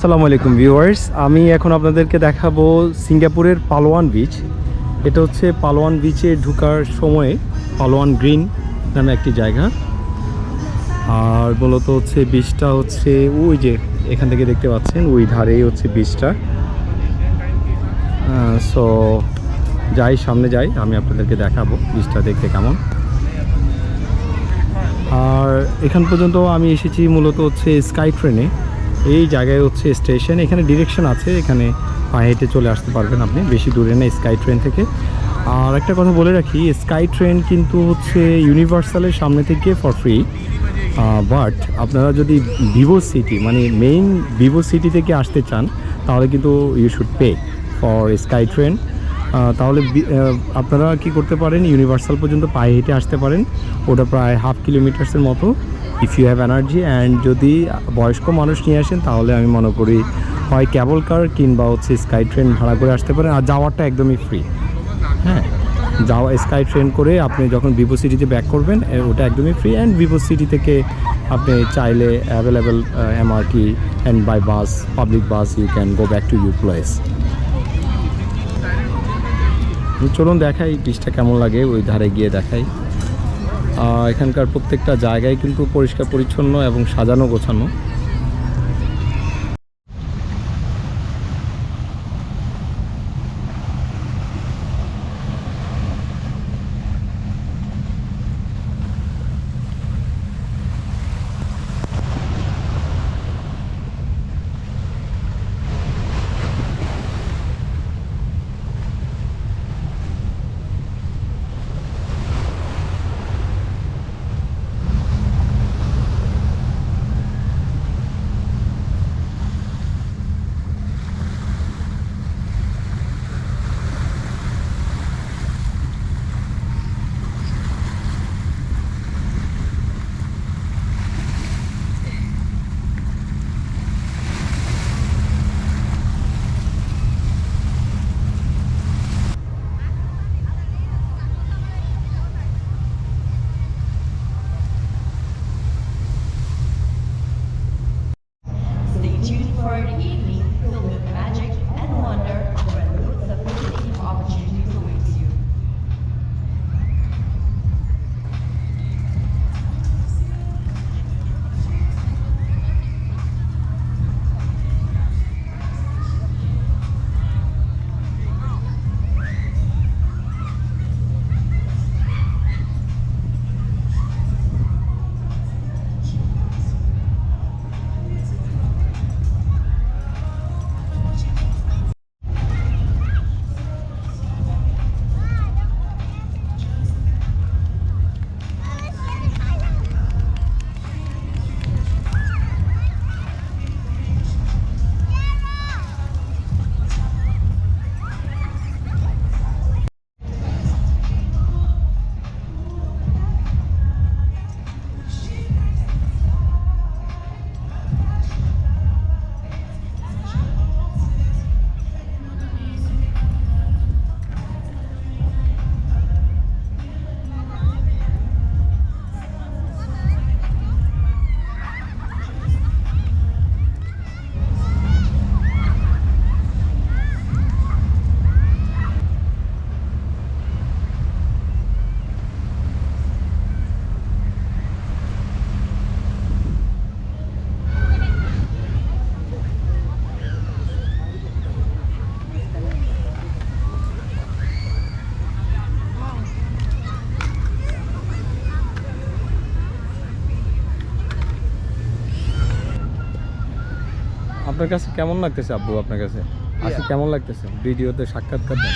আসসালামু আলাইকুম ভিউয়ার্স। আমি এখন আপনাদেরকে দেখাবো সিঙ্গাপুরের পালোয়ান বিচ এটা হচ্ছে পালোয়ান বিচে ঢুকার সময়ে পালোয়ান গ্রিন নামে একটি জায়গা। আর মূলত হচ্ছে বিচটা হচ্ছে ওই যে এখান থেকে দেখতে পাচ্ছেন, ওই ধারেই হচ্ছে বিচটা সো যাই, সামনে যাই, আমি আপনাদেরকে দেখাবো বিচটা দেখতে কেমন। আর এখান পর্যন্ত আমি এসেছি মূলত হচ্ছে স্কাই ট্রেনে এই জায়গায় হচ্ছে স্টেশন। এখানে ডিরেকশন আছে, এখানে পায়ে হেঁটে চলে আসতে পারবেন আপনি, বেশি দূরে না স্কাই ট্রেন থেকে। আর একটা কথা বলে রাখি স্কাই ট্রেন কিন্তু হচ্ছে ইউনিভার্সালের সামনে থেকে ফর ফ্রি বাট আপনারা যদি ভিভো সিটি মানে মেইন ভিভো সিটি থেকে আসতে চান, তাহলে কিন্তু you should pay for sky train তাহলে আপনারা কি করতে পারেন? ইউনিভার্সাল পর্যন্ত পায়ে হেঁটে আসতে পারেন। ওটা প্রায় হাফ কিলোমিটার্সের মতো if you have energy and যদি বয়স্ক মানুষ নিয়ে আসেন, তাহলে আমি মনে করি হয় ক্যাবল কার কিংবা হচ্ছে স্কাই ট্রেন ভাড়া করে আসতে পারেন। আর যাওয়ারটা একদমই ফ্রি হ্যাঁ যাওয়া স্কাই ট্রেন করে আপনি যখন ভিভো সিটিতে ব্যাক করবেন ওটা একদমই ফ্রি অ্যান্ড ভিভো সিটি থেকে আপনি চাইলে available MRT and by bus public bus you can go back to your place চলুন দেখাই বীজটা কেমন লাগে, ওই ধারে গিয়ে দেখাই। এখানকার প্রত্যেকটা জায়গায় কিন্তু পরিষ্কার পরিচ্ছন্ন এবং সাজানো গোছানো আপনার কাছে কেমন লাগতেছে আব্বু আপনার কাছে? আসলে কেমন লাগতেছে? ভিডিওতে সাক্ষাৎকার দেন।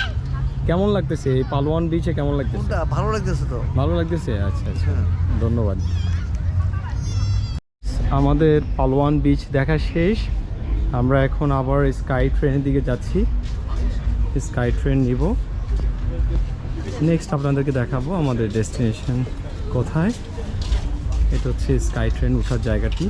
কেমন লাগতেছে? এই পালোয়ান বিচে কেমন লাগতেছে? ভালো লাগতেছে তো। ভালো লাগতেছে? আচ্ছা আচ্ছা। হ্যাঁ। ধন্যবাদ। আমাদের পালোয়ান বিচ দেখা শেষ। আমরা এখন আবার স্কাই ট্রেনের দিকে যাচ্ছি। স্কাই ট্রেন নিব। নেক্সট আপনাদেরকে দেখাবো আমাদের ডেস্টিনেশন কোথায়। এটা হচ্ছে স্কাই ট্রেন ওঠার জায়গাটি।